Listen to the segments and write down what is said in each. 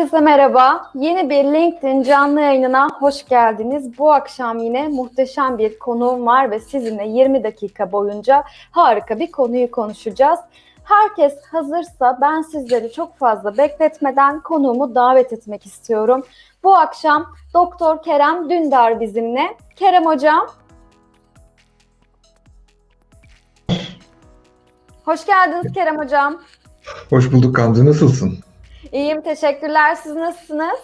Herkese merhaba. Yeni bir LinkedIn canlı yayınına hoş geldiniz. Bu akşam yine muhteşem bir konuğum var ve sizinle 20 dakika boyunca harika bir konuyu konuşacağız. Herkes hazırsa ben sizleri çok fazla bekletmeden konuğumu davet etmek istiyorum. Bu akşam Doktor Kerem Dündar bizimle. Kerem Hocam. Hoş geldiniz Kerem Hocam. Hoş bulduk Gamze. Nasılsın? İyiyim, teşekkürler. Siz nasılsınız?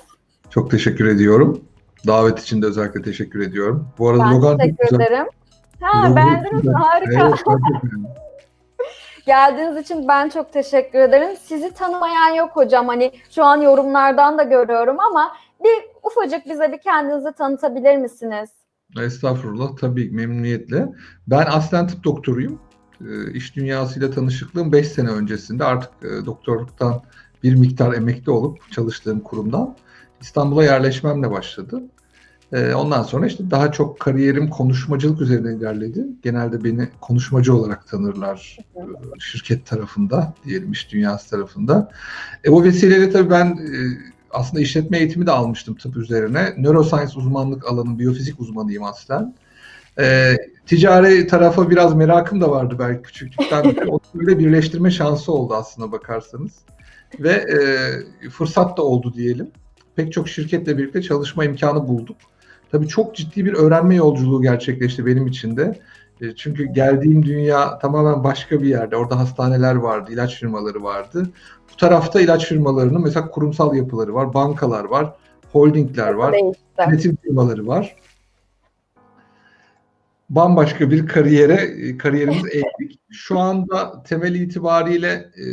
Çok teşekkür ediyorum. Davet için de özellikle teşekkür ediyorum. Bu arada Ben logan teşekkür ederim. Ha, Logo beğendiniz mi? Harika. Evet. Geldiğiniz için ben çok teşekkür ederim. Sizi tanımayan yok hocam. Hani şu an yorumlardan da görüyorum ama bir ufacık bize bir kendinizi tanıtabilir misiniz? Estağfurullah. Tabii memnuniyetle. Ben aslen tıp doktoruyum. Ee, İş dünyasıyla tanışıklığım 5 sene öncesinde artık e, doktorluktan bir miktar emekli olup çalıştığım kurumdan İstanbul'a yerleşmemle başladı. Ee, Ondan sonra işte daha çok kariyerim konuşmacılık üzerine ilerledi. Genelde beni konuşmacı olarak tanırlar e, şirket tarafında, diyelim iş dünyası tarafında. E, o vesileyle tabii ben e, aslında işletme eğitimi de almıştım tıp üzerine. Neuroscience uzmanlık alanı, biyofizik uzmanıyım aslen. E, ticari tarafa biraz merakım da vardı belki küçüklükten. Onu böyle birleştirme şansı oldu aslında bakarsanız. Ve e, fırsat da oldu diyelim. Pek çok şirketle birlikte çalışma imkanı bulduk. Tabii çok ciddi bir öğrenme yolculuğu gerçekleşti benim için de. E, Çünkü geldiğim dünya tamamen başka bir yerde. Orada hastaneler vardı, ilaç firmaları vardı. Bu tarafta ilaç firmalarının mesela kurumsal yapıları var, bankalar var, holdingler var, üretim firmaları var. Bambaşka bir kariyere, e, kariyerimiz eğildik. Şu anda temel itibariyle e,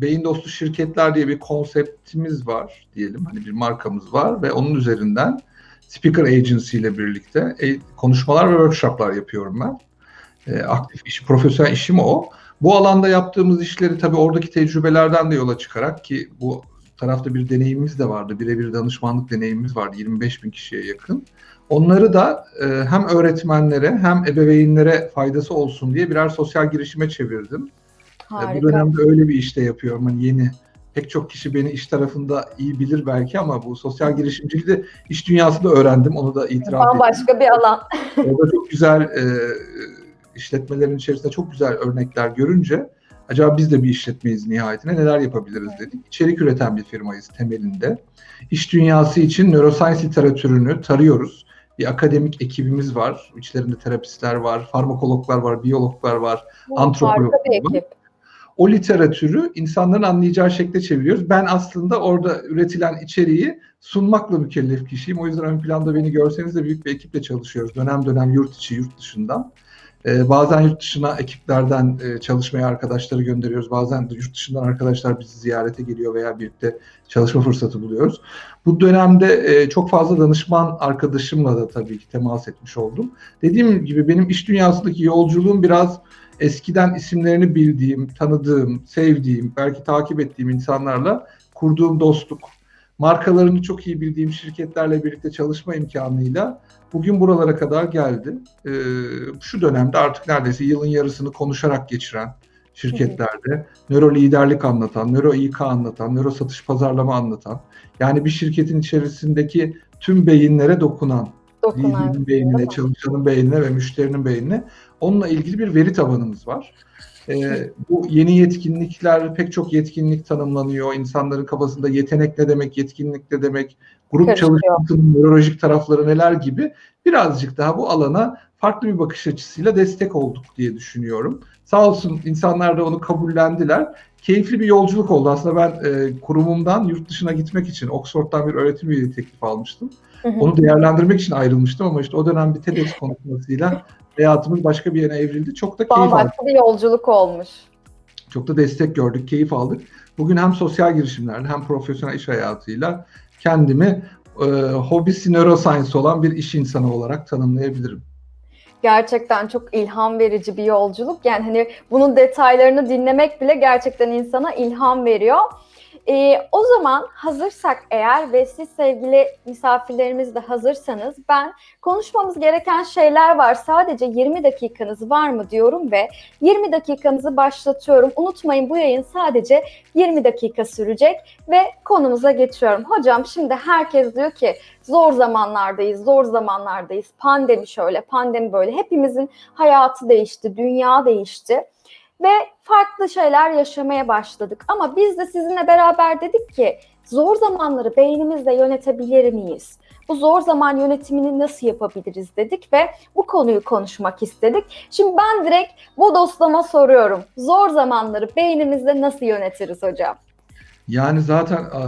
beyin dostu şirketler diye bir konseptimiz var diyelim. Hani bir markamız var ve onun üzerinden Speaker Agency ile birlikte e, konuşmalar ve workshoplar yapıyorum ben. E, aktif iş, profesyonel işim o. Bu alanda yaptığımız işleri tabii oradaki tecrübelerden de yola çıkarak ki bu tarafta bir deneyimimiz de vardı. Birebir danışmanlık deneyimimiz vardı. 25 bin kişiye yakın. Onları da e, hem öğretmenlere hem ebeveynlere faydası olsun diye birer sosyal girişime çevirdim. E, Bu dönemde öyle bir işte yapıyorum. Hani yeni pek çok kişi beni iş tarafında iyi bilir belki ama bu sosyal girişimciliği de iş dünyasında öğrendim. Onu da itiraf edeyim. Bambaşka bir alan. Orada çok güzel e, işletmelerin içerisinde çok güzel örnekler görünce acaba biz de bir işletmeyiz nihayetine neler yapabiliriz dedik. İçerik üreten bir firmayız temelinde. İş dünyası için neuroscience literatürünü tarıyoruz. Bir akademik ekibimiz var. İçlerinde terapistler var, farmakologlar var, biyologlar var. Antropolog Harika bir var. O literatürü insanların anlayacağı şekilde çeviriyoruz. Ben aslında orada üretilen içeriği sunmakla mükellef kişiyim. O yüzden ön planda beni görseniz de büyük bir ekiple çalışıyoruz. Dönem dönem yurt içi, yurt dışından. Ee, bazen yurt dışına ekiplerden e, çalışmaya arkadaşları gönderiyoruz. Bazen de yurt dışından arkadaşlar bizi ziyarete geliyor veya birlikte çalışma fırsatı buluyoruz. Bu dönemde e, çok fazla danışman arkadaşımla da tabii ki temas etmiş oldum. Dediğim gibi benim iş dünyasındaki yolculuğum biraz eskiden isimlerini bildiğim, tanıdığım, sevdiğim, belki takip ettiğim insanlarla kurduğum dostluk, markalarını çok iyi bildiğim şirketlerle birlikte çalışma imkanıyla bugün buralara kadar geldi. Ee, şu dönemde artık neredeyse yılın yarısını konuşarak geçiren şirketlerde nöro liderlik anlatan, nöro İK anlatan, nöro satış pazarlama anlatan, yani bir şirketin içerisindeki tüm beyinlere dokunan, Dokunan. liderin beynine, çalışanın beynine ve müşterinin beynine onunla ilgili bir veri tabanımız var. Ee, bu yeni yetkinlikler, pek çok yetkinlik tanımlanıyor. İnsanların kafasında yetenek ne demek, yetkinlik ne demek, grup Karışıyor. çalışmasının nörolojik tarafları neler gibi birazcık daha bu alana farklı bir bakış açısıyla destek olduk diye düşünüyorum. Sağ olsun insanlar da onu kabullendiler. Keyifli bir yolculuk oldu. Aslında ben e, kurumumdan yurt dışına gitmek için Oxford'dan bir öğretim üyeliği teklifi almıştım. Hı hı. Onu değerlendirmek için ayrılmıştım ama işte o dönem bir TEDx konuşmasıyla hayatımız başka bir yere evrildi. Çok da keyif aldık. Bambaşka bir yolculuk olmuş. Çok da destek gördük, keyif aldık. Bugün hem sosyal girişimlerle hem profesyonel iş hayatıyla kendimi e, hobisi neuroscience olan bir iş insanı olarak tanımlayabilirim. Gerçekten çok ilham verici bir yolculuk. Yani hani bunun detaylarını dinlemek bile gerçekten insana ilham veriyor. Ee, o zaman hazırsak eğer ve siz sevgili misafirlerimiz de hazırsanız ben konuşmamız gereken şeyler var. Sadece 20 dakikanız var mı diyorum ve 20 dakikanızı başlatıyorum. Unutmayın bu yayın sadece 20 dakika sürecek ve konumuza geçiyorum. Hocam şimdi herkes diyor ki zor zamanlardayız, zor zamanlardayız. Pandemi şöyle, pandemi böyle. Hepimizin hayatı değişti, dünya değişti ve farklı şeyler yaşamaya başladık. Ama biz de sizinle beraber dedik ki zor zamanları beynimizle yönetebilir miyiz? Bu zor zaman yönetimini nasıl yapabiliriz dedik ve bu konuyu konuşmak istedik. Şimdi ben direkt bu dostlama soruyorum. Zor zamanları beynimizle nasıl yönetiriz hocam? Yani zaten e,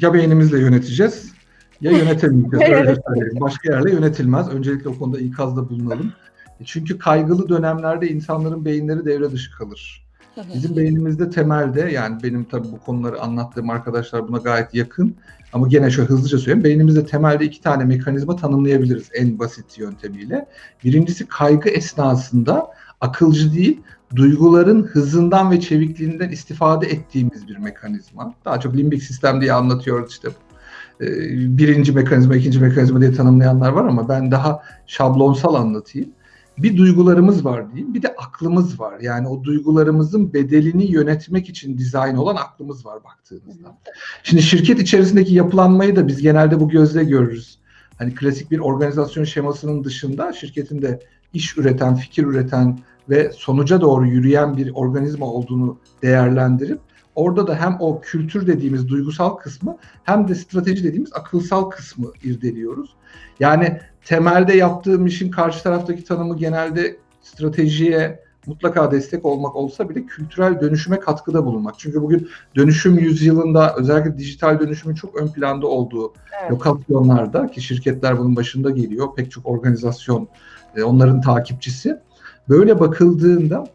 ya beynimizle yöneteceğiz ya yönetemeyeceğiz. Evet. Öyle söyleyeyim. Başka yerle yönetilmez. Öncelikle o konuda ikazda bulunalım. E, Çünkü kaygılı dönemlerde insanların beyinleri devre dışı kalır. Bizim beynimizde temelde yani benim tabii bu konuları anlattığım arkadaşlar buna gayet yakın. Ama gene şöyle hızlıca söyleyeyim. Beynimizde temelde iki tane mekanizma tanımlayabiliriz en basit yöntemiyle. Birincisi kaygı esnasında akılcı değil, duyguların hızından ve çevikliğinden istifade ettiğimiz bir mekanizma. Daha çok limbik sistem diye anlatıyoruz işte. Ee, Birinci mekanizma, ikinci mekanizma diye tanımlayanlar var ama ben daha şablonsal anlatayım. Bir duygularımız var diyeyim, bir de aklımız var. Yani o duygularımızın bedelini yönetmek için dizayn olan aklımız var baktığınızda. Şimdi şirket içerisindeki yapılanmayı da biz genelde bu gözle görürüz. Hani klasik bir organizasyon şemasının dışında şirketin de iş üreten, fikir üreten ve sonuca doğru yürüyen bir organizma olduğunu değerlendirip orada da hem o kültür dediğimiz duygusal kısmı hem de strateji dediğimiz akılsal kısmı irdeliyoruz. Yani temelde yaptığım işin karşı taraftaki tanımı genelde stratejiye mutlaka destek olmak olsa bile kültürel dönüşüme katkıda bulunmak. Çünkü bugün dönüşüm yüzyılında özellikle dijital dönüşümün çok ön planda olduğu Evet. lokasyonlarda ki şirketler bunun başında geliyor. Pek çok organizasyon e, onların takipçisi. Böyle bakıldığında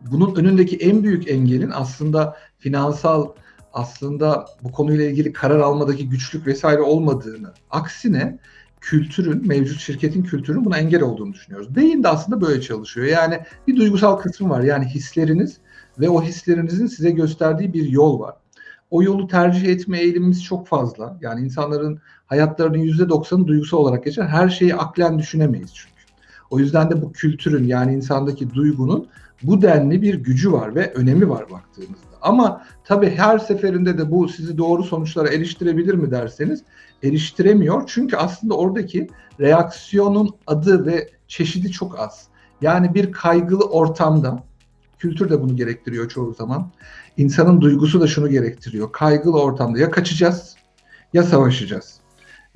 bunun önündeki en büyük engelin aslında finansal aslında bu konuyla ilgili karar almadaki güçlük vesaire olmadığını, aksine kültürün, mevcut şirketin kültürünün buna engel olduğunu düşünüyoruz. Beyin de aslında böyle çalışıyor. Yani bir duygusal kısmı var. Yani hisleriniz ve o hislerinizin size gösterdiği bir yol var. O yolu tercih etme eğilimimiz çok fazla. Yani insanların hayatlarının %90'ı duygusal olarak geçer. Her şeyi aklen düşünemeyiz çünkü. O yüzden de bu kültürün yani insandaki duygunun bu denli bir gücü var ve önemi var baktığımızda. Ama tabii her seferinde de bu sizi doğru sonuçlara eriştirebilir mi derseniz eriştiremiyor. Çünkü aslında oradaki reaksiyonun adı ve çeşidi çok az. Yani bir kaygılı ortamda, kültür de bunu gerektiriyor çoğu zaman. İnsanın duygusu da şunu gerektiriyor. Kaygılı ortamda ya kaçacağız ya savaşacağız.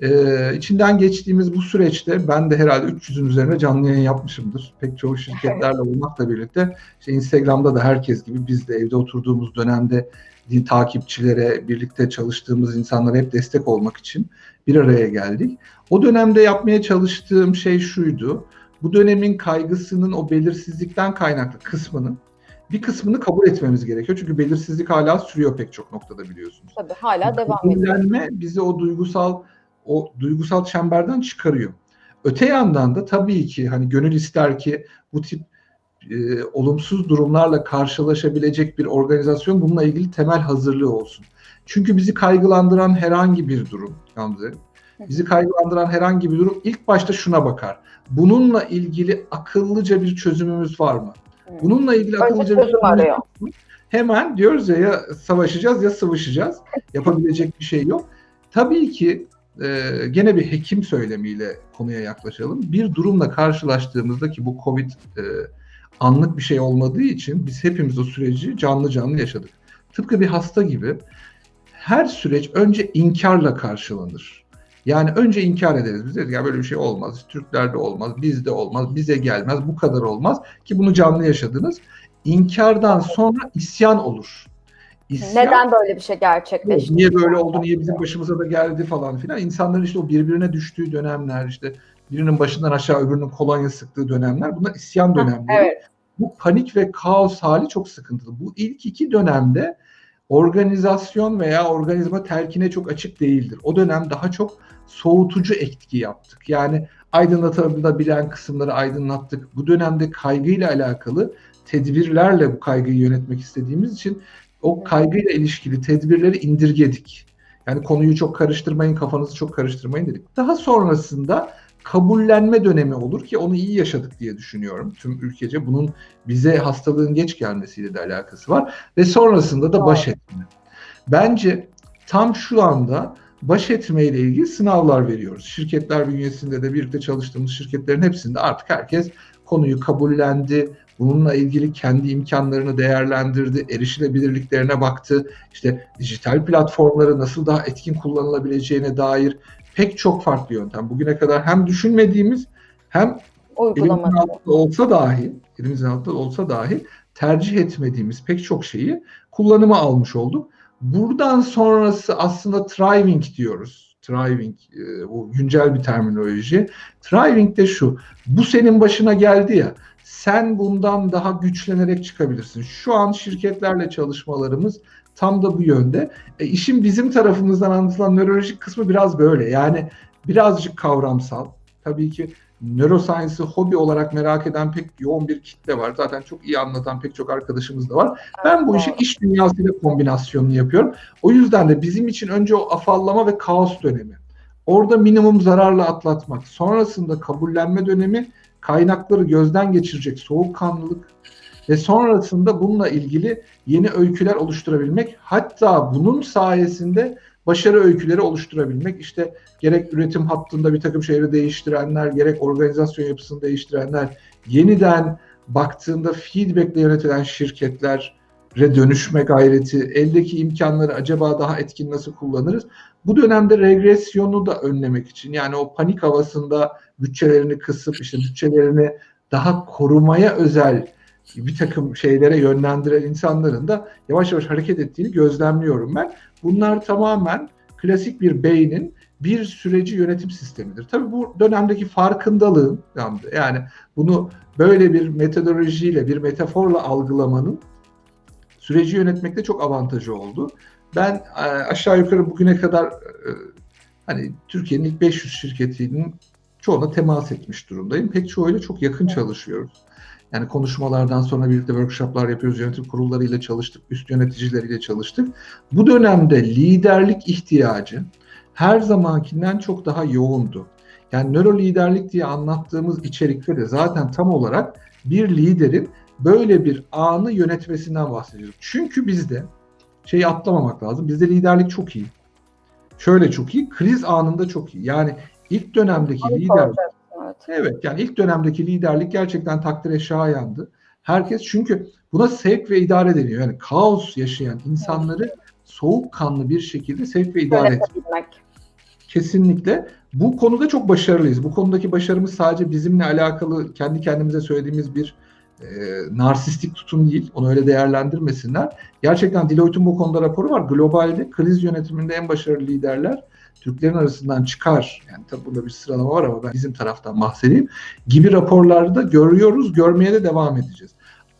Ee, içinden geçtiğimiz bu süreçte ben de herhalde 300'ün üzerine canlı yayın yapmışımdır. Pek çoğu şirketlerle olmakla birlikte işte Instagram'da da herkes gibi biz de evde oturduğumuz dönemde din takipçilere, birlikte çalıştığımız insanlara hep destek olmak için bir araya geldik. O dönemde yapmaya çalıştığım şey şuydu. Bu dönemin kaygısının o belirsizlikten kaynaklı kısmının bir kısmını kabul etmemiz gerekiyor. Çünkü belirsizlik hala sürüyor pek çok noktada biliyorsunuz. Tabii hala devam ediyor. Bizi o duygusal o duygusal çemberden çıkarıyor. Öte yandan da tabii ki hani gönül ister ki bu tip e, olumsuz durumlarla karşılaşabilecek bir organizasyon bununla ilgili temel hazırlığı olsun. Çünkü bizi kaygılandıran herhangi bir durum Gamze, bizi kaygılandıran herhangi bir durum ilk başta şuna bakar. Bununla ilgili akıllıca bir çözümümüz var mı? Bununla ilgili akıllıca bir çözüm arıyor. Hemen diyoruz ya ya savaşacağız ya sıvışacağız. Yapabilecek bir şey yok. Tabii ki e, gene bir hekim söylemiyle konuya yaklaşalım. Bir durumla karşılaştığımızda ki bu Covid e, anlık bir şey olmadığı için biz hepimiz o süreci canlı canlı yaşadık. Tıpkı bir hasta gibi her süreç önce inkarla karşılanır. Yani önce inkar ederiz. Biz deriz ya böyle bir şey olmaz. Türklerde olmaz, bizde olmaz, bize gelmez, bu kadar olmaz. Ki bunu canlı yaşadınız. İnkardan sonra isyan olur. İsyan, Neden böyle bir şey gerçekleşti? Niye böyle oldu, niye bizim başımıza da geldi falan filan. İnsanların işte o birbirine düştüğü dönemler, işte birinin başından aşağı öbürünün kolonya sıktığı dönemler. Bunlar isyan dönemleri. Evet. Bu panik ve kaos hali çok sıkıntılı. Bu ilk iki dönemde organizasyon veya organizma telkine çok açık değildir. O dönem daha çok soğutucu etki yaptık. Yani aydınlatabilen kısımları aydınlattık. Bu dönemde kaygıyla alakalı tedbirlerle bu kaygıyı yönetmek istediğimiz için o kaygıyla ilişkili tedbirleri indirgedik. Yani konuyu çok karıştırmayın, kafanızı çok karıştırmayın dedik. Daha sonrasında kabullenme dönemi olur ki onu iyi yaşadık diye düşünüyorum tüm ülkece. Bunun bize hastalığın geç gelmesiyle de alakası var ve sonrasında da baş etme. Bence tam şu anda baş etmeyle ilgili sınavlar veriyoruz. Şirketler bünyesinde de birlikte çalıştığımız şirketlerin hepsinde artık herkes konuyu kabullendi. Bununla ilgili kendi imkanlarını değerlendirdi, erişilebilirliklerine baktı. İşte dijital platformları nasıl daha etkin kullanılabileceğine dair pek çok farklı yöntem. Bugüne kadar hem düşünmediğimiz hem elimizin altında olsa dahi, elimizin altında olsa dahi tercih etmediğimiz pek çok şeyi kullanıma almış olduk. Buradan sonrası aslında thriving diyoruz. Thriving, e, bu güncel bir terminoloji. Thriving de şu, bu senin başına geldi ya, sen bundan daha güçlenerek çıkabilirsin. Şu an şirketlerle çalışmalarımız tam da bu yönde. E, işin bizim tarafımızdan anlatılan nörolojik kısmı biraz böyle. Yani birazcık kavramsal. Tabii ki neuroscience'ı hobi olarak merak eden pek yoğun bir kitle var. Zaten çok iyi anlatan pek çok arkadaşımız da var. Ben bu işin iş dünyasıyla kombinasyonunu yapıyorum. O yüzden de bizim için önce o afallama ve kaos dönemi. Orada minimum zararla atlatmak. Sonrasında kabullenme dönemi kaynakları gözden geçirecek soğukkanlılık ve sonrasında bununla ilgili yeni öyküler oluşturabilmek. Hatta bunun sayesinde başarı öyküleri oluşturabilmek. İşte gerek üretim hattında bir takım şeyleri değiştirenler, gerek organizasyon yapısını değiştirenler, yeniden baktığında feedbackle yönetilen şirketlere dönüşme gayreti, eldeki imkanları acaba daha etkin nasıl kullanırız? Bu dönemde regresyonu da önlemek için yani o panik havasında bütçelerini kısıp işte bütçelerini daha korumaya özel bir takım şeylere yönlendiren insanların da yavaş yavaş hareket ettiğini gözlemliyorum ben. Bunlar tamamen klasik bir beynin bir süreci yönetim sistemidir. Tabii bu dönemdeki farkındalığın yani bunu böyle bir metodolojiyle, bir metaforla algılamanın süreci yönetmekte çok avantajı oldu. Ben e, aşağı yukarı bugüne kadar e, hani Türkiye'nin ilk 500 şirketinin çoğuna temas etmiş durumdayım. Pek çoğuyla çok yakın çalışıyoruz. Yani konuşmalardan sonra birlikte workshoplar yapıyoruz, yönetim kurullarıyla çalıştık, üst yöneticileriyle çalıştık. Bu dönemde liderlik ihtiyacı her zamankinden çok daha yoğundu. Yani nöro liderlik diye anlattığımız içerikte de zaten tam olarak bir liderin böyle bir anı yönetmesinden bahsediyoruz. Çünkü bizde şeyi atlamamak lazım. Bizde liderlik çok iyi. Şöyle çok iyi, kriz anında çok iyi. Yani ilk dönemdeki Onu lider soracağım, evet. Evet yani ilk dönemdeki liderlik gerçekten takdire şayandı. Herkes çünkü buna sevk ve idare deniyor. Yani kaos yaşayan insanları soğukkanlı bir şekilde sevk ve idare etmek. Kesinlikle. Bu konuda çok başarılıyız. Bu konudaki başarımız sadece bizimle alakalı kendi kendimize söylediğimiz bir e, narsistik tutum değil. Onu öyle değerlendirmesinler. Gerçekten Deloitte'un bu konuda raporu var. Globalde kriz yönetiminde en başarılı liderler Türklerin arasından çıkar. Yani tabii burada bir sıralama var ama ben bizim taraftan bahsedeyim. Gibi raporlarda görüyoruz, görmeye de devam edeceğiz.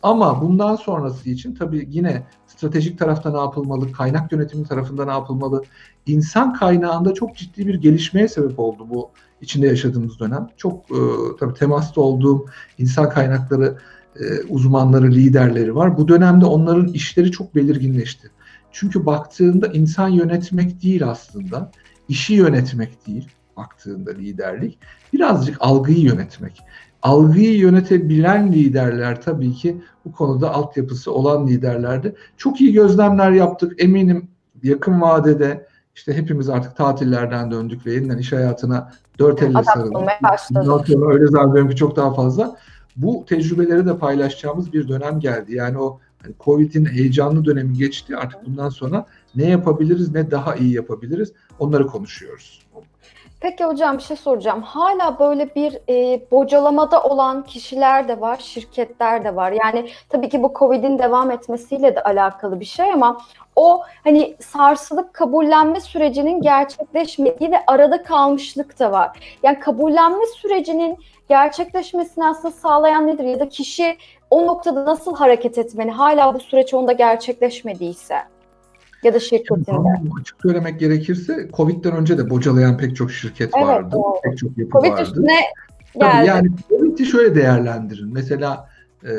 Ama bundan sonrası için tabii yine stratejik tarafta ne yapılmalı, kaynak yönetimi tarafında ne yapılmalı? İnsan kaynağında çok ciddi bir gelişmeye sebep oldu bu içinde yaşadığımız dönem. Çok e, tabii temasta olduğum insan kaynakları e, uzmanları, liderleri var. Bu dönemde onların işleri çok belirginleşti. Çünkü baktığında insan yönetmek değil aslında, işi yönetmek değil baktığında liderlik. Birazcık algıyı yönetmek. Algıyı yönetebilen liderler tabii ki bu konuda altyapısı olan liderlerdi. Çok iyi gözlemler yaptık. Eminim yakın vadede işte hepimiz artık tatillerden döndük ve yeniden iş hayatına dört elle sarıldık. öyle zannediyorum ki çok daha fazla. Bu tecrübeleri de paylaşacağımız bir dönem geldi. Yani o hani Covid'in heyecanlı dönemi geçti. Artık bundan sonra ne yapabiliriz, ne daha iyi yapabiliriz onları konuşuyoruz. Peki hocam bir şey soracağım. Hala böyle bir e, bocalamada olan kişiler de var, şirketler de var. Yani tabii ki bu Covid'in devam etmesiyle de alakalı bir şey ama o hani sarsılıp kabullenme sürecinin gerçekleşmediği ve arada kalmışlık da var. Yani kabullenme sürecinin gerçekleşmesini aslında sağlayan nedir? Ya da kişi o noktada nasıl hareket etmeli? Hala bu süreç onda gerçekleşmediyse ya da şirketinde. Tamam, açık söylemek gerekirse Covid'den önce de bocalayan pek çok şirket Evet, vardı. doğru. Pek çok yapı Covid vardı. üstüne Tabii geldi. yani Covid'i şöyle değerlendirin. Mesela e,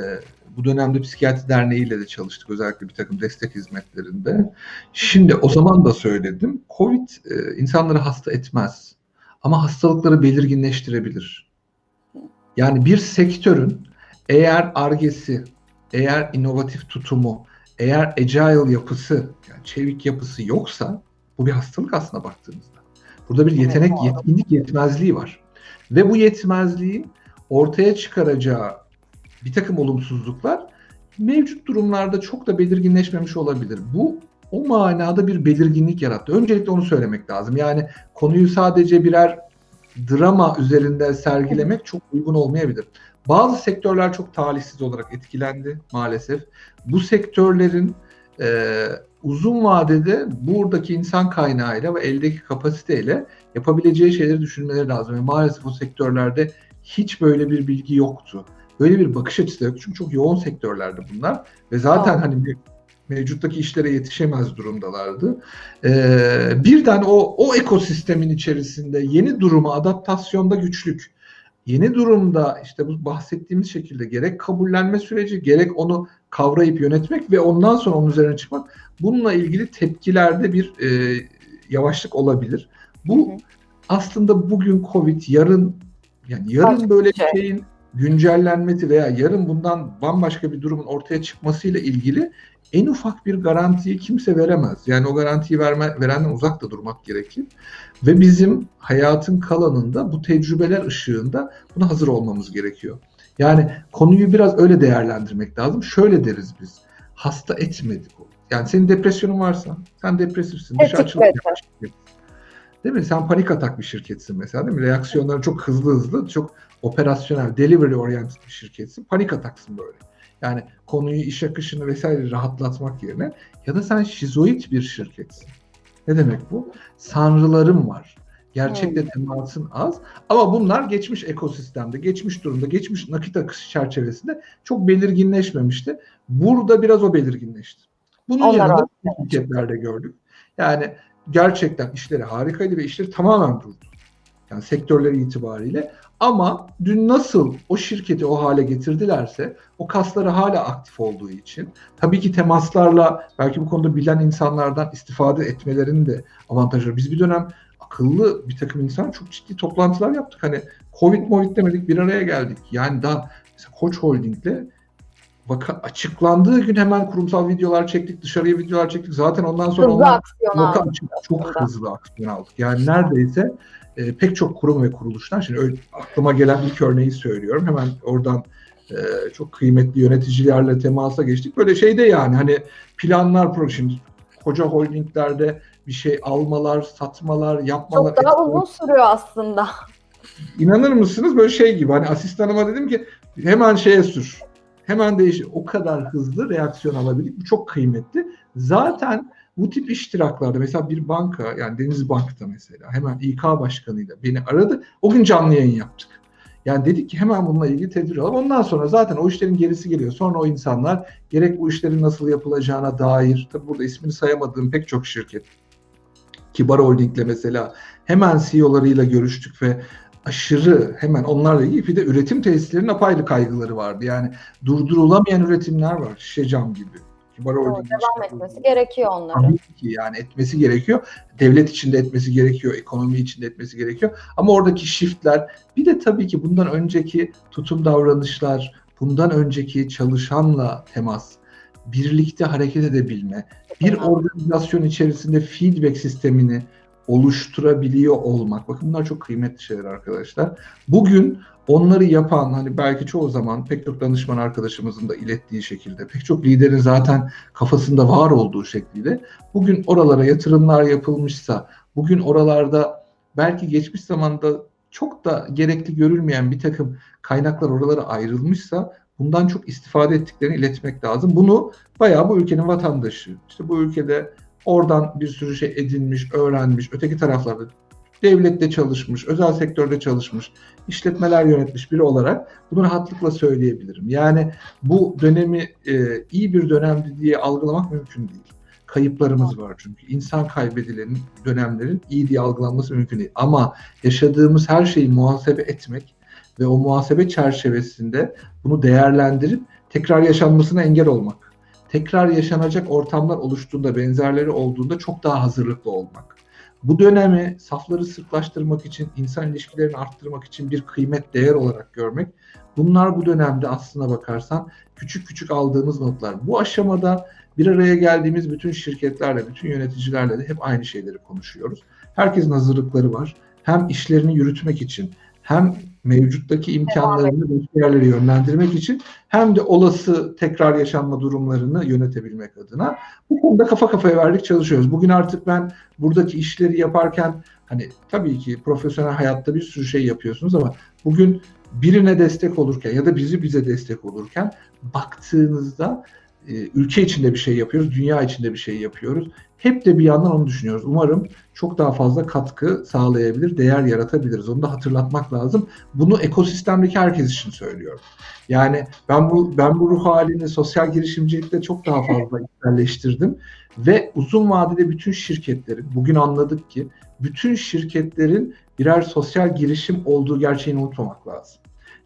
bu dönemde Psikiyatri Derneği ile de çalıştık özellikle bir takım destek hizmetlerinde. Şimdi o zaman da söyledim. Covid e, insanları hasta etmez ama hastalıkları belirginleştirebilir. Yani bir sektörün eğer argesi, eğer inovatif tutumu, eğer agile yapısı, yani çevik yapısı yoksa bu bir hastalık aslında baktığınızda. Burada bir yetenek, yetkinlik yetmezliği var. Ve bu yetmezliğin ortaya çıkaracağı bir takım olumsuzluklar mevcut durumlarda çok da belirginleşmemiş olabilir. Bu o manada bir belirginlik yarattı. Öncelikle onu söylemek lazım. Yani konuyu sadece birer drama üzerinde sergilemek çok uygun olmayabilir. Bazı sektörler çok talihsiz olarak etkilendi maalesef. Bu sektörlerin e, uzun vadede buradaki insan kaynağıyla ve eldeki kapasiteyle yapabileceği şeyleri düşünmeleri lazım. Ve maalesef o sektörlerde hiç böyle bir bilgi yoktu. Böyle bir bakış açısı yok. Çünkü çok yoğun sektörlerdi bunlar. Ve zaten Doğru. hani mevcuttaki işlere yetişemez durumdalardı. Ee, birden o, o ekosistemin içerisinde yeni duruma adaptasyonda güçlük. Yeni durumda işte bu bahsettiğimiz şekilde gerek kabullenme süreci gerek onu kavrayıp yönetmek ve ondan sonra onun üzerine çıkmak bununla ilgili tepkilerde bir e, yavaşlık olabilir. Bu Hı hı. aslında bugün Covid yarın yani yarın Başka böyle bir şey. şeyin güncellenmesi veya yarın bundan bambaşka bir durumun ortaya çıkmasıyla ilgili en ufak bir garantiyi kimse veremez. Yani o garantiyi verme, verenden uzak da durmak gerekir. Ve bizim hayatın kalanında bu tecrübeler ışığında buna hazır olmamız gerekiyor. Yani konuyu biraz öyle değerlendirmek lazım. Şöyle deriz biz. Hasta etmedik o. Yani senin depresyonun varsa, sen depresifsin, dışı Etik Değil mi? Sen panik atak bir şirketsin mesela değil mi? Reaksiyonları çok hızlı hızlı, çok operasyonel, delivery oriented bir şirketsin. Panik ataksın böyle. Yani konuyu, iş akışını vesaire rahatlatmak yerine ya da sen şizoid bir şirketsin. Ne demek bu? Sanrılarım var. Gerçekle temasın az. Ama bunlar geçmiş ekosistemde, geçmiş durumda, geçmiş nakit akışı çerçevesinde çok belirginleşmemişti. Burada biraz o belirginleşti. Bunun Onlar yanında şirketlerde gördük. Yani gerçekten işleri harikaydı ve işleri tamamen durdu. Yani sektörleri itibariyle. Ama dün nasıl o şirketi o hale getirdilerse o kasları hala aktif olduğu için tabii ki temaslarla belki bu konuda bilen insanlardan istifade etmelerinin de avantajları. Biz bir dönem akıllı bir takım insan çok ciddi toplantılar yaptık. Hani Covid Movid demedik bir araya geldik. Yani daha mesela Koç Holding'le vaka açıklandığı gün hemen kurumsal videolar çektik, dışarıya videolar çektik. Zaten ondan sonra Hızlı aksiyon vaka aldı. açık, çok aslında. hızlı aksiyon aldık. Yani neredeyse e, pek çok kurum ve kuruluşlar, şimdi öyle, aklıma gelen ilk örneği söylüyorum. Hemen oradan e, çok kıymetli yöneticilerle temasa geçtik. Böyle şeyde yani hani planlar proje şimdi koca holdinglerde bir şey almalar, satmalar, yapmalar. Çok daha uzun sürüyor aslında. İnanır mısınız böyle şey gibi hani asistanıma dedim ki hemen şeye sür. Hemen değişir. O kadar hızlı reaksiyon alabildik. Bu çok kıymetli. Zaten bu tip iştiraklarda mesela bir banka yani Deniz Bank'ta mesela hemen İK başkanıyla beni aradı. O gün canlı yayın yaptık. Yani dedik ki hemen bununla ilgili tedbir alalım. Ondan sonra zaten o işlerin gerisi geliyor. Sonra o insanlar gerek bu işlerin nasıl yapılacağına dair, tabi burada ismini sayamadığım pek çok şirket, Kibar Holding'le mesela hemen CEO'larıyla görüştük ve aşırı hemen onlarla ilgili bir de üretim tesislerinin apayrı kaygıları vardı. Yani durdurulamayan üretimler var. Şişe cam gibi. Kibar Doğru, devam işte etmesi gerekiyor onların. Tabii ki yani etmesi gerekiyor. Devlet içinde etmesi gerekiyor, ekonomi içinde etmesi gerekiyor. Ama oradaki shiftler bir de tabii ki bundan önceki tutum davranışlar, bundan önceki çalışanla temas, birlikte hareket edebilme, bir organizasyon içerisinde feedback sistemini oluşturabiliyor olmak. Bakın bunlar çok kıymetli şeyler arkadaşlar. Bugün onları yapan hani belki çoğu zaman pek çok danışman arkadaşımızın da ilettiği şekilde, pek çok liderin zaten kafasında var olduğu şekliyle bugün oralara yatırımlar yapılmışsa, bugün oralarda belki geçmiş zamanda çok da gerekli görülmeyen bir takım kaynaklar oralara ayrılmışsa bundan çok istifade ettiklerini iletmek lazım. Bunu bayağı bu ülkenin vatandaşı, işte bu ülkede oradan bir sürü şey edinmiş, öğrenmiş, öteki taraflarda devlette çalışmış, özel sektörde çalışmış, işletmeler yönetmiş biri olarak bunu rahatlıkla söyleyebilirim. Yani bu dönemi e, iyi bir dönemdi diye algılamak mümkün değil. Kayıplarımız var çünkü. İnsan kaybedilenin dönemlerin iyi diye algılanması mümkün değil. Ama yaşadığımız her şeyi muhasebe etmek ve o muhasebe çerçevesinde bunu değerlendirip tekrar yaşanmasına engel olmak. Tekrar yaşanacak ortamlar oluştuğunda, benzerleri olduğunda çok daha hazırlıklı olmak. Bu dönemi safları sıklaştırmak için, insan ilişkilerini arttırmak için bir kıymet, değer olarak görmek. Bunlar bu dönemde aslına bakarsan küçük küçük aldığımız notlar. Bu aşamada bir araya geldiğimiz bütün şirketlerle, bütün yöneticilerle de hep aynı şeyleri konuşuyoruz. Herkesin hazırlıkları var. Hem işlerini yürütmek için, hem mevcuttaki imkanlarını başka yerlere yönlendirmek için hem de olası tekrar yaşanma durumlarını yönetebilmek adına bu konuda kafa kafaya verdik çalışıyoruz. Bugün artık ben buradaki işleri yaparken hani tabii ki profesyonel hayatta bir sürü şey yapıyorsunuz ama bugün birine destek olurken ya da bizi bize destek olurken baktığınızda e, ülke içinde bir şey yapıyoruz, dünya içinde bir şey yapıyoruz. Hep de bir yandan onu düşünüyoruz. Umarım çok daha fazla katkı sağlayabilir, değer yaratabiliriz. Onu da hatırlatmak lazım. Bunu ekosistemdeki herkes için söylüyorum. Yani ben bu ben bu ruh halini sosyal girişimcilikte çok daha fazla içselleştirdim ve uzun vadede bütün şirketlerin bugün anladık ki bütün şirketlerin birer sosyal girişim olduğu gerçeğini unutmamak lazım.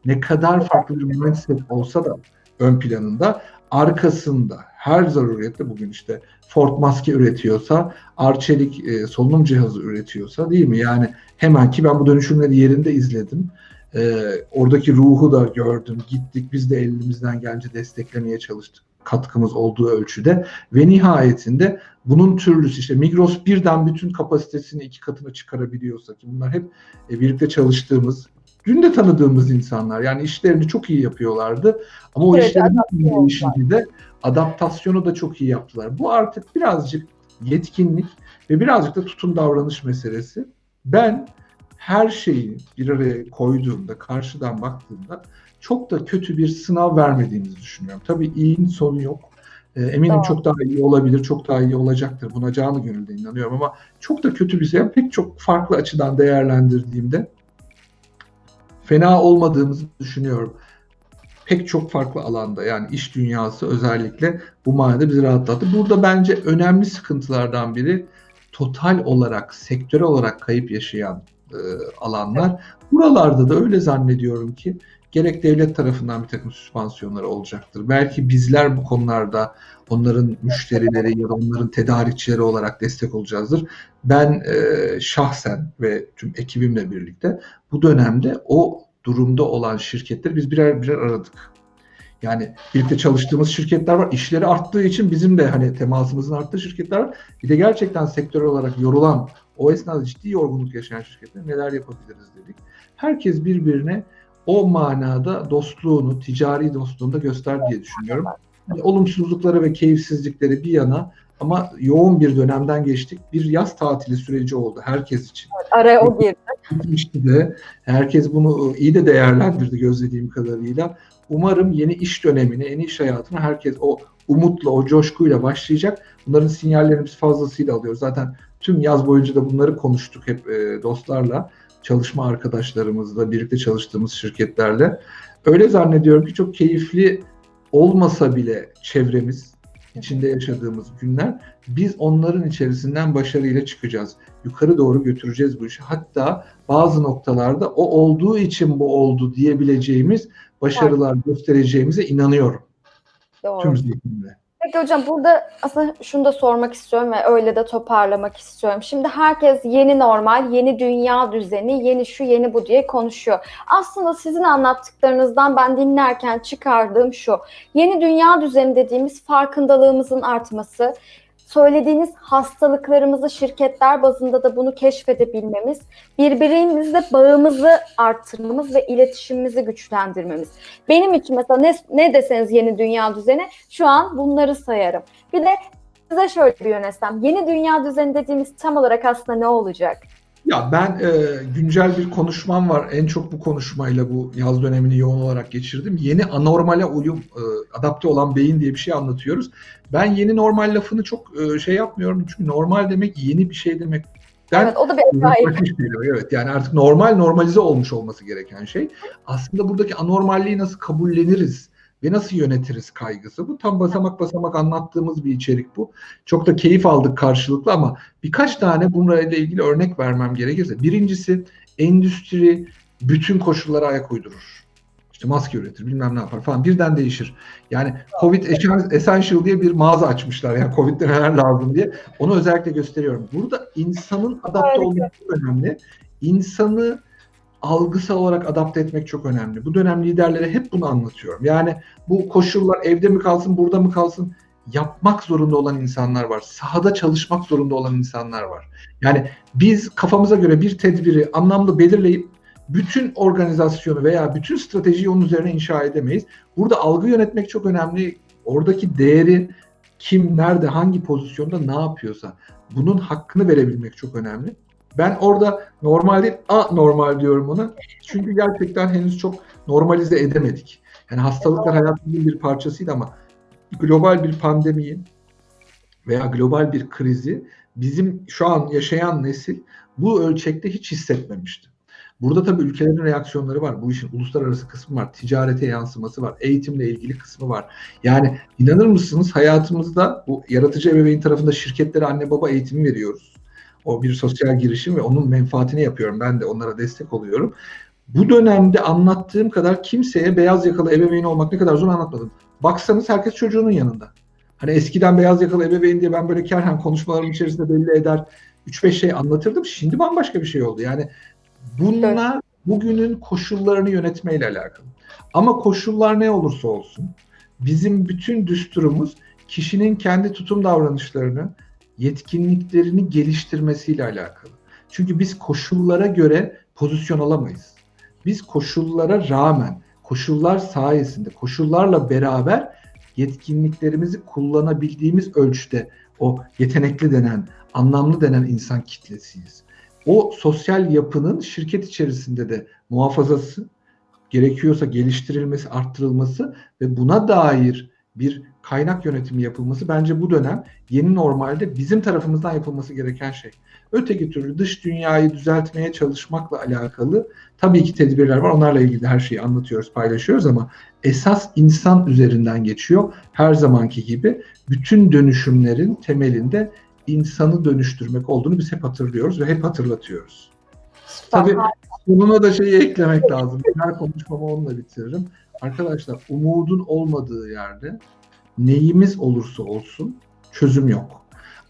Ne kadar farklı bir mindset olsa da ön planında arkasında her zaruriyette bugün işte Ford maske üretiyorsa, Arçelik e, solunum cihazı üretiyorsa değil mi? Yani hemen ki ben bu dönüşümleri yerinde izledim. E, oradaki ruhu da gördüm. Gittik biz de elimizden gelince desteklemeye çalıştık katkımız olduğu ölçüde ve nihayetinde bunun türlüsü işte Migros birden bütün kapasitesini iki katına çıkarabiliyorsa ki bunlar hep e, birlikte çalıştığımız dün de tanıdığımız insanlar yani işlerini çok iyi yapıyorlardı ama o Evet, işlerin işini de adaptasyonu da çok iyi yaptılar. Bu artık birazcık yetkinlik ve birazcık da tutum davranış meselesi. Ben her şeyi bir araya koyduğumda, karşıdan baktığımda çok da kötü bir sınav vermediğimizi düşünüyorum. Tabii iyinin sonu yok. Ee, eminim Doğru. çok daha iyi olabilir, çok daha iyi olacaktır. Buna canı gönülden inanıyorum ama çok da kötü bir şey. Pek çok farklı açıdan değerlendirdiğimde fena olmadığımızı düşünüyorum. Pek çok farklı alanda yani iş dünyası özellikle bu manada bizi rahatlattı. Burada bence önemli sıkıntılardan biri total olarak, sektörel olarak kayıp yaşayan e, alanlar. Buralarda da öyle zannediyorum ki gerek devlet tarafından bir takım süspansiyonlar olacaktır. Belki bizler bu konularda onların müşterileri ya da onların tedarikçileri olarak destek olacağızdır. Ben e, şahsen ve tüm ekibimle birlikte bu dönemde o durumda olan şirketleri biz birer birer aradık. Yani birlikte çalıştığımız şirketler var. İşleri arttığı için bizim de hani temasımızın arttığı şirketler var. Bir de gerçekten sektör olarak yorulan, o esnada ciddi yorgunluk yaşayan şirketler neler yapabiliriz dedik. Herkes birbirine o manada dostluğunu, ticari dostluğunu da göster diye düşünüyorum. Yani olumsuzlukları ve keyifsizlikleri bir yana ama yoğun bir dönemden geçtik. Bir yaz tatili süreci oldu herkes için. Araya o girdi. De herkes bunu iyi de değerlendirdi gözlediğim kadarıyla. Umarım yeni iş dönemine, yeni iş hayatına herkes o umutla, o coşkuyla başlayacak. Bunların sinyallerini biz fazlasıyla alıyoruz. Zaten tüm yaz boyunca da bunları konuştuk hep e, dostlarla, çalışma arkadaşlarımızla, birlikte çalıştığımız şirketlerle. Öyle zannediyorum ki çok keyifli olmasa bile çevremiz, içinde yaşadığımız günler biz onların içerisinden başarıyla çıkacağız. Yukarı doğru götüreceğiz bu işi. Hatta bazı noktalarda o olduğu için bu oldu diyebileceğimiz başarılar göstereceğimize inanıyorum. Doğru. Tüm zihnimle. Peki hocam burada aslında şunu da sormak istiyorum ve öyle de toparlamak istiyorum. Şimdi herkes yeni normal, yeni dünya düzeni, yeni şu, yeni bu diye konuşuyor. Aslında sizin anlattıklarınızdan ben dinlerken çıkardığım şu. Yeni dünya düzeni dediğimiz farkındalığımızın artması, söylediğiniz hastalıklarımızı şirketler bazında da bunu keşfedebilmemiz, birbirimizle bağımızı arttırmamız ve iletişimimizi güçlendirmemiz. Benim için mesela ne, ne deseniz yeni dünya düzeni şu an bunları sayarım. Bir de size şöyle bir yönetsem. Yeni dünya düzeni dediğimiz tam olarak aslında ne olacak? Ya ben e, güncel bir konuşmam var. En çok bu konuşmayla bu yaz dönemini yoğun olarak geçirdim. Yeni anormale uyum, e, adapte olan beyin diye bir şey anlatıyoruz. Ben yeni normal lafını çok e, şey yapmıyorum. Çünkü normal demek yeni bir şey demek. evet o da bir acayip. Geliyor. Evet yani artık normal normalize olmuş olması gereken şey. Aslında buradaki anormalliği nasıl kabulleniriz ve nasıl yönetiriz kaygısı. Bu tam basamak basamak anlattığımız bir içerik bu. Çok da keyif aldık karşılıklı ama birkaç tane bununla ilgili örnek vermem gerekirse. Birincisi endüstri bütün koşullara ayak uydurur. İşte maske üretir, bilmem ne yapar falan. Birden değişir. Yani Covid Essential diye bir mağaza açmışlar. Yani Covid'de neler lazım diye. Onu özellikle gösteriyorum. Burada insanın adapte olması önemli. İnsanı algısal olarak adapte etmek çok önemli. Bu dönem liderlere hep bunu anlatıyorum. Yani bu koşullar evde mi kalsın, burada mı kalsın yapmak zorunda olan insanlar var. Sahada çalışmak zorunda olan insanlar var. Yani biz kafamıza göre bir tedbiri anlamlı belirleyip bütün organizasyonu veya bütün stratejiyi onun üzerine inşa edemeyiz. Burada algı yönetmek çok önemli. Oradaki değeri kim, nerede, hangi pozisyonda ne yapıyorsa bunun hakkını verebilmek çok önemli. Ben orada normal değil, anormal diyorum ona. Çünkü gerçekten henüz çok normalize edemedik. Yani hastalıklar hayatımızın bir parçasıydı ama global bir pandemiyi veya global bir krizi bizim şu an yaşayan nesil bu ölçekte hiç hissetmemişti. Burada tabii ülkelerin reaksiyonları var. Bu işin uluslararası kısmı var. Ticarete yansıması var. Eğitimle ilgili kısmı var. Yani inanır mısınız hayatımızda bu yaratıcı ebeveyn tarafında şirketlere anne baba eğitimi veriyoruz. O bir sosyal girişim ve onun menfaatini yapıyorum. Ben de onlara destek oluyorum. Bu dönemde anlattığım kadar kimseye beyaz yakalı ebeveyn olmak ne kadar zor anlatmadım. Baksanız herkes çocuğunun yanında. Hani eskiden beyaz yakalı ebeveyn diye ben böyle kerhen konuşmalarım içerisinde belli eder 3-5 şey anlatırdım. Şimdi bambaşka bir şey oldu. Yani bunlar bugünün koşullarını yönetmeyle alakalı. Ama koşullar ne olursa olsun bizim bütün düsturumuz kişinin kendi tutum davranışlarını, yetkinliklerini geliştirmesiyle alakalı. Çünkü biz koşullara göre pozisyon alamayız. Biz koşullara rağmen, koşullar sayesinde, koşullarla beraber yetkinliklerimizi kullanabildiğimiz ölçüde o yetenekli denen, anlamlı denen insan kitlesiyiz. O sosyal yapının şirket içerisinde de muhafazası, gerekiyorsa geliştirilmesi, arttırılması ve buna dair bir kaynak yönetimi yapılması bence bu dönem yeni normalde bizim tarafımızdan yapılması gereken şey. Öteki türlü dış dünyayı düzeltmeye çalışmakla alakalı tabii ki tedbirler var. Onlarla ilgili her şeyi anlatıyoruz, paylaşıyoruz ama esas insan üzerinden geçiyor. Her zamanki gibi bütün dönüşümlerin temelinde insanı dönüştürmek olduğunu biz hep hatırlıyoruz ve hep hatırlatıyoruz. Tabii sonuna da şeyi eklemek lazım. Her konuşmamı onunla bitiririm. Arkadaşlar umudun olmadığı yerde neyimiz olursa olsun çözüm yok.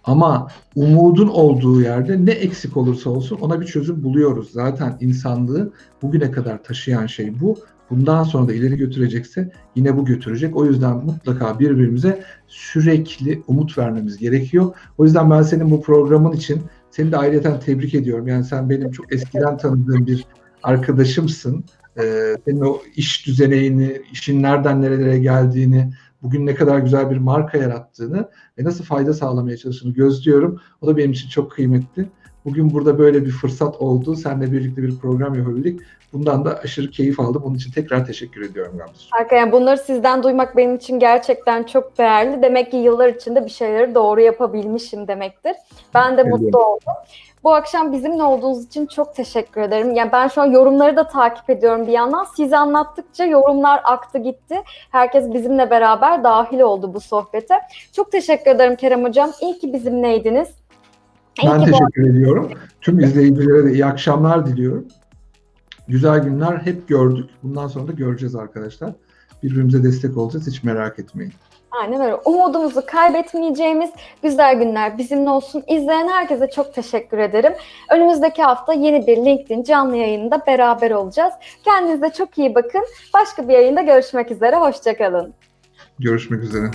Ama umudun olduğu yerde ne eksik olursa olsun ona bir çözüm buluyoruz. Zaten insanlığı bugüne kadar taşıyan şey bu. Bundan sonra da ileri götürecekse yine bu götürecek. O yüzden mutlaka birbirimize sürekli umut vermemiz gerekiyor. O yüzden ben senin bu programın için seni de ayrıca tebrik ediyorum. Yani sen benim çok eskiden tanıdığım bir arkadaşımsın. Ee, senin o iş düzeneyini, işin nereden nerelere geldiğini, bugün ne kadar güzel bir marka yarattığını ve nasıl fayda sağlamaya çalıştığını gözlüyorum. O da benim için çok kıymetli. Bugün burada böyle bir fırsat oldu. Seninle birlikte bir program yapabildik. Bundan da aşırı keyif aldım. Onun için tekrar teşekkür ediyorum Gamze. Harika. Yani bunları sizden duymak benim için gerçekten çok değerli. Demek ki yıllar içinde bir şeyleri doğru yapabilmişim demektir. Ben de Evet. mutlu oldum. Bu akşam bizimle olduğunuz için çok teşekkür ederim. Yani ben şu an yorumları da takip ediyorum bir yandan. Siz anlattıkça yorumlar aktı gitti. Herkes bizimle beraber dahil oldu bu sohbete. Çok teşekkür ederim Kerem Hocam. İyi ki bizimleydiniz. İyi Ben ki bu teşekkür ediyorum. Tüm izleyicilere de iyi akşamlar diliyorum. Güzel günler hep gördük. Bundan sonra da göreceğiz arkadaşlar. Birbirimize destek olacağız. Hiç merak etmeyin. Aynen öyle. Umudumuzu kaybetmeyeceğimiz güzel günler bizimle olsun. İzleyen herkese çok teşekkür ederim. Önümüzdeki hafta yeni bir LinkedIn canlı yayında beraber olacağız. Kendinize çok iyi bakın. Başka bir yayında görüşmek üzere. Hoşçakalın. Görüşmek üzere.